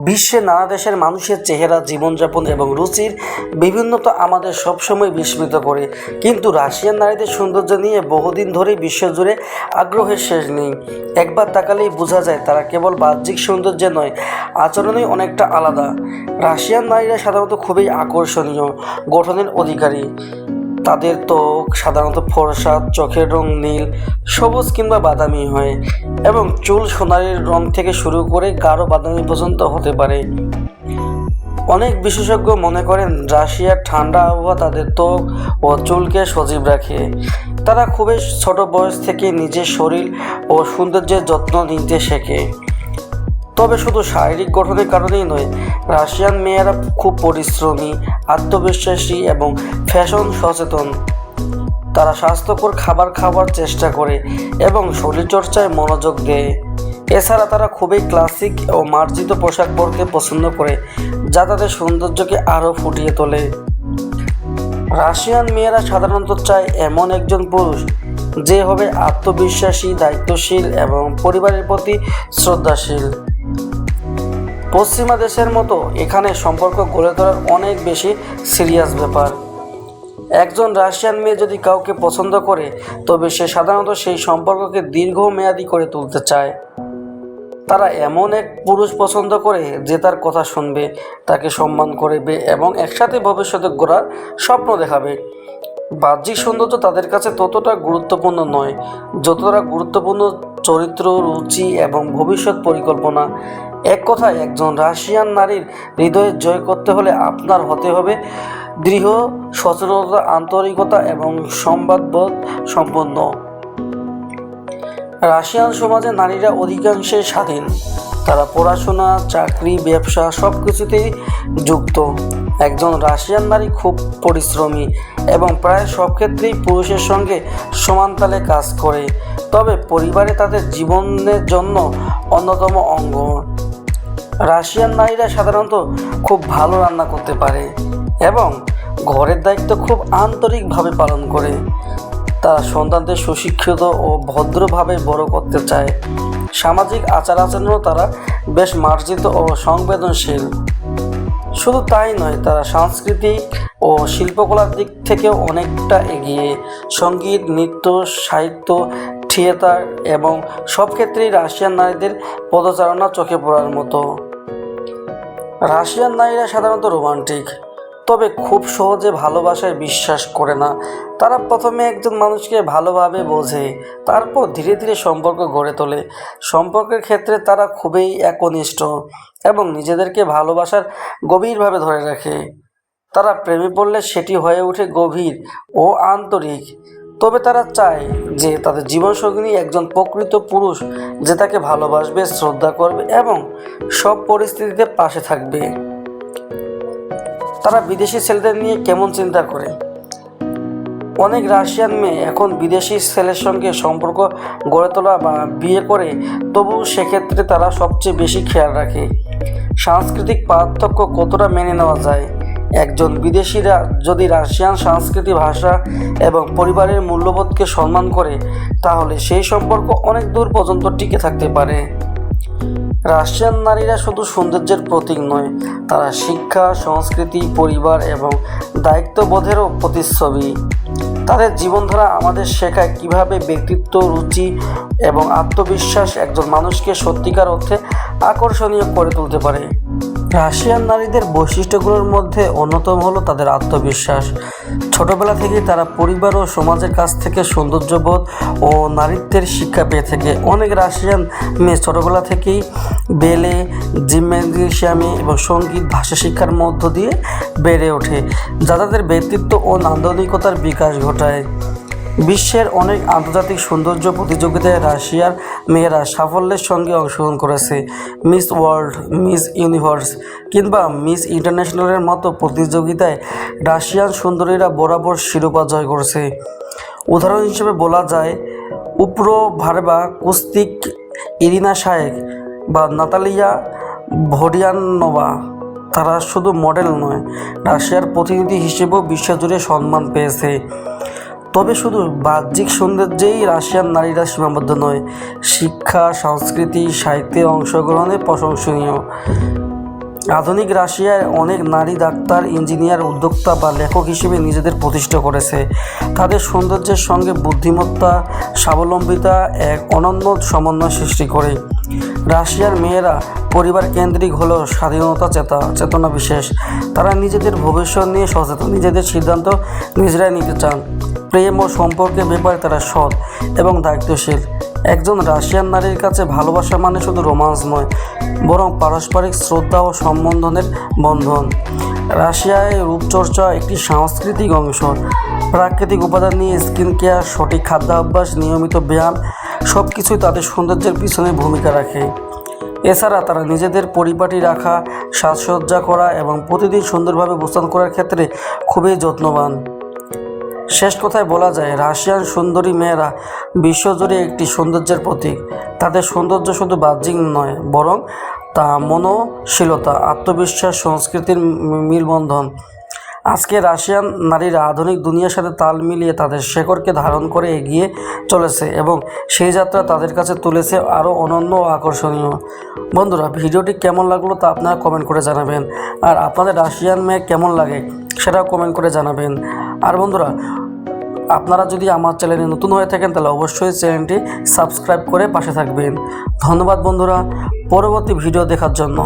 বিশ্বের নানা দেশের মানুষের চেহারা, জীবনযাপন এবং রুচির বিভিন্নতা আমাদের সবসময় বিস্মিত করে। কিন্তু রাশিয়ান নারীদের সৌন্দর্য নিয়ে বহুদিন ধরেই বিশ্বজুড়ে আগ্রহের শেষ নেই। একবার তাকালেই বোঝা যায় তারা কেবল বাহ্যিক সৌন্দর্যে নয় আচরণেই অনেকটা আলাদা। রাশিয়ান নারীরা সাধারণত খুবই আকর্ষণীয় গঠনের অধিকারী। তাদের ত্বক, সাধারণত ফর্সা, চোখের রং নীল, সবুজ কিংবা বাদামি হয় এবং চুল সোনালির রং থেকে শুরু করে গাঢ় বাদামি পর্যন্ত হতে পারে। অনেক বিশেষজ্ঞ মনে করেন, রাশিয়ার ঠান্ডা আবহাওয়া তাদের ত্বক ও চুলকে সজীব রাখে। তারা খুবই ছোট বয়স থেকে নিজের শরীর ও সৌন্দর্যের যত্ন নিতে শেখে। তবে শুধু শারীরিক গঠনের কারণেই নয়, রাশিয়ান মেয়েরা খুব পরিশ্রমী, আত্মবিশ্বাসী এবং ফ্যাশন সচেতন। তারা স্বাস্থ্যকর খাবার খাওয়ার চেষ্টা করে এবং শরীরচর্চায় মনোযোগ দেয়। এছাড়া তারা খুবই ক্লাসিক ও মার্জিত পোশাক পরতে পছন্দ করে, যা তাদের সৌন্দর্যকে আরও ফুটিয়ে তোলে। রাশিয়ান মেয়েরা সাধারণত চায় এমন একজন পুরুষ, যে হবে আত্মবিশ্বাসী, দায়িত্বশীল এবং পরিবারের প্রতি শ্রদ্ধাশীল। পশ্চিমা দেশের মতো এখানে সম্পর্ক গড়ে তোলার অনেক বেশি সিরিয়াস ব্যাপার। একজন রাশিয়ান মেয়ে যদি কাউকে পছন্দ করে, তবে সে সাধারণত সেই সম্পর্ককে দীর্ঘমেয়াদী করে তুলতে চায়। তারা এমন এক পুরুষ পছন্দ করে যে তার কথা শুনবে, তাকে সম্মান করবে এবং একসাথে ভবিষ্যতে গড়ার স্বপ্ন দেখাবে। বাহ্যিক সৌন্দর্য তাদের কাছে ততটা গুরুত্বপূর্ণ নয়, যতটা গুরুত্বপূর্ণ চরিত্র, রুচি এবং ভবিষ্যৎ পরিকল্পনা। এক কথায়, একজন রাশিয়ান নারীর হৃদয়ে জয় করতে হলে আপনার হতে হবে দৃঢ়, সচেতনতা, আন্তরিকতা এবং সংবাদবোধ সম্পন্ন। রাশিয়ান সমাজে নারীরা অধিকাংশে স্বাধীন। তারা পড়াশোনা, চাকরি, ব্যবসা সব কিছুতেই যুক্ত। একজন রাশিয়ান নারী খুব পরিশ্রমী। এবং প্রায় সব ক্ষেত্রেই পুরুষের সঙ্গে সমানতালে কাজ করে। তবে পরিবারে তাদের জীবনের জন্য অন্যতম অঙ্গ। রাশিয়ান নারীরা সাধারণত খুব ভালো রান্না করতে পারে এবং ঘরের দায়িত্ব খুব আন্তরিকভাবে পালন করে। তারা সন্তানদের সুশিক্ষিত ও ভদ্রভাবে বড় করতে চায়। সামাজিক আচার আচরণেও তারা বেশ মার্জিত ও সংবেদনশীল। শুধু তাই নয়, তারা সাংস্কৃতিক ও শিল্পকলার দিক থেকেও অনেকটা এগিয়ে, সংগীত, নৃত্য, সাহিত্য, থিয়েটার এবং সব ক্ষেত্রেই রাশিয়ান নারীদের পদচারণা চোখে পড়ার মতো। রাশিয়ান নারীরা সাধারণত রোমান্টিক, তবে খুব সহজে ভালোবাসায় বিশ্বাস করে না। তারা প্রথমে একজন মানুষকে ভালোভাবে বোঝে, তারপর ধীরে ধীরে সম্পর্ক গড়ে তোলে। সম্পর্কের ক্ষেত্রে তারা খুবই একনিষ্ঠ এবং নিজেদেরকে ভালোবাসার গভীরভাবে ধরে রাখে। তারা প্রেমে পড়লে সেটি হয়ে ওঠে গভীর ও আন্তরিক। তবে তারা চায় যে তাদের জীবনসঙ্গিনী একজন প্রকৃত পুরুষ যে তাকে ভালোবাসবে, শ্রদ্ধা করবে এবং সব পরিস্থিতিতে পাশে থাকবে। তারা বিদেশি ছেলেদের নিয়ে কেমন চিন্তা করে? অনেক রাশিয়ান মেয়ে এখন বিদেশি ছেলের সঙ্গে সম্পর্ক গড়ে তোলা বা বিয়ে করে, তবু সেক্ষেত্রে তারা সবচেয়ে বেশি খেয়াল রাখে। সাংস্কৃতিক পার্থক্য কতটা মেনে নেওয়া যায়? একজন বিদেশিরা যদি রাশিয়ান সংস্কৃতি ভাষা এবং পরিবারের মূল্যবোধকে সম্মান করে, তাহলে সেই সম্পর্ক অনেক দূর পর্যন্ত টিকে থাকতে পারে। রাশিয়ান নারীরা শুধু সৌন্দর্যের প্রতীক নয়, তারা শিক্ষা, সংস্কৃতি, পরিবার এবং দায়িত্ববোধেরও প্রতিচ্ছবি। তাদের জীবনধারা আমাদের শেখায় কীভাবে ব্যক্তিত্ব, রুচি এবং আত্মবিশ্বাস একজন মানুষকে সত্যিকার অর্থে আকর্ষণীয় করে তুলতে পারে। রাশিয়ান নারীদের বৈশিষ্ট্যগুলোর মধ্যে অন্যতম হলো তাদের আত্মবিশ্বাস। ছোটবেলা থেকেই তারা পরিবার ও সমাজের কাছ থেকে সৌন্দর্যবোধ ও নারীত্বের শিক্ষা পেয়ে থাকে। অনেক রাশিয়ান মেয়ে ছোটবেলা থেকেই বেলে জিমনেজিয়ামে এবং সংগীত, ভাষা শিক্ষার মধ্য দিয়ে বেড়ে ওঠে, যা তাদের ব্যক্তিত্ব ও নান্দনিকতার বিকাশ ঘটায়। বিশ্বের অনেক আন্তর্জাতিক সৌন্দর্য প্রতিযোগিতায় রাশিয়ার মেয়েরা সাফল্যের সঙ্গে অংশগ্রহণ করেছে। মিস ওয়ার্ল্ড, মিস ইউনিভার্স কিংবা মিস ইন্টারন্যাশনালের মতো প্রতিযোগিতায় রাশিয়ান সুন্দরীরা বরাবর শিরোপা জয় করেছে। উদাহরণ হিসেবে বলা যায়, উপ্রো ভারবা কুস্তিক ইরিনা শায়েক বা নাতালিয়া ভরিয়ানোভা তারা শুধু মডেল নয়, রাশিয়ার প্রতিনিধি হিসেবেও বিশ্বজুড়ে সম্মান পেয়েছে। তবে শুধু বাহ্যিক সৌন্দর্যেই রাশিয়ান নারীরা সীমাবদ্ধ নয়, শিক্ষা, সংস্কৃতি, সাহিত্যে অংশগ্রহণে প্রশংসনীয়। আধুনিক রাশিয়ায় অনেক নারী ডাক্তার, ইঞ্জিনিয়ার, উদ্যোক্তা বা লেখক হিসেবে নিজেদের প্রতিষ্ঠা করেছে। তাদের সৌন্দর্যের সঙ্গে বুদ্ধিমত্তা, স্বাবলম্বিতা, এক অনন্য সমন্বয় সৃষ্টি করে। রাশিয়ার মেয়েরা পরিবার কেন্দ্রিক হলেও স্বাধীনতা চেতা, চেতনা বিশেষ। তারা নিজেদের ভবিষ্যৎ নিয়ে সচেতন, নিজেদের সিদ্ধান্ত নিজেরাই নিতে চান। প্রেম ও সম্পর্কের ব্যাপারে তারা সৎ এবং দায়িত্বশীল। একজন রাশিয়ান নারীর কাছে ভালোবাসা মানে শুধু রোমান্স নয়, বরং পারস্পরিক শ্রদ্ধা ও সম্বন্ধনের বন্ধন। রাশিয়ায় রূপচর্চা একটি সাংস্কৃতিক অংশ। প্রাকৃতিক উপাদান নিয়ে স্কিন কেয়ার, সঠিক খাদ্যাভ্যাস, নিয়মিত ব্যায়াম সব কিছুই তাদের সৌন্দর্যের পিছনে ভূমিকা রাখে। এছাড়া তারা নিজেদের পরিপাটি রাখা, সাজসজ্জা করা এবং প্রতিদিন সুন্দরভাবে উপস্থান করার ক্ষেত্রে খুবই যত্নবান। শেষ কথায় বলা যায় রাশিয়ান সুন্দরী মেয়েরা বিশ্বজুড়ে একটি সৌন্দর্যের প্রতীক। তাদের সৌন্দর্য শুধু বাহ্যিক নয়, বরং তা মনশীলতা আত্মবিশ্বাস, সংস্কৃতির মিলবন্ধন। আজকে রাশিয়ান নারীরা আধুনিক দুনিয়ার সাথে তাল মিলিয়ে তাদের শেকড়কে ধারণ করে এগিয়ে চলেছে এবং সেই যাত্রা তাদের কাছে তুলেছে আরও অনন্য ও আকর্ষণীয়। বন্ধুরা, ভিডিওটি কেমন লাগল তা আপনারা কমেন্ট করে জানাবেন। আর আপনাদের রাশিয়ান মেয়ে কেমন লাগে সেটাও কমেন্ট করে জানাবেন। আর বন্ধুরা আপনারা যদি আমার চ্যানেলে নতুন হয়ে থাকেন, তাহলে অবশ্যই চ্যানেলটি সাবস্ক্রাইব করে পাশে থাকবেন। ধন্যবাদ বন্ধুরা, পরবর্তী ভিডিও দেখার জন্য।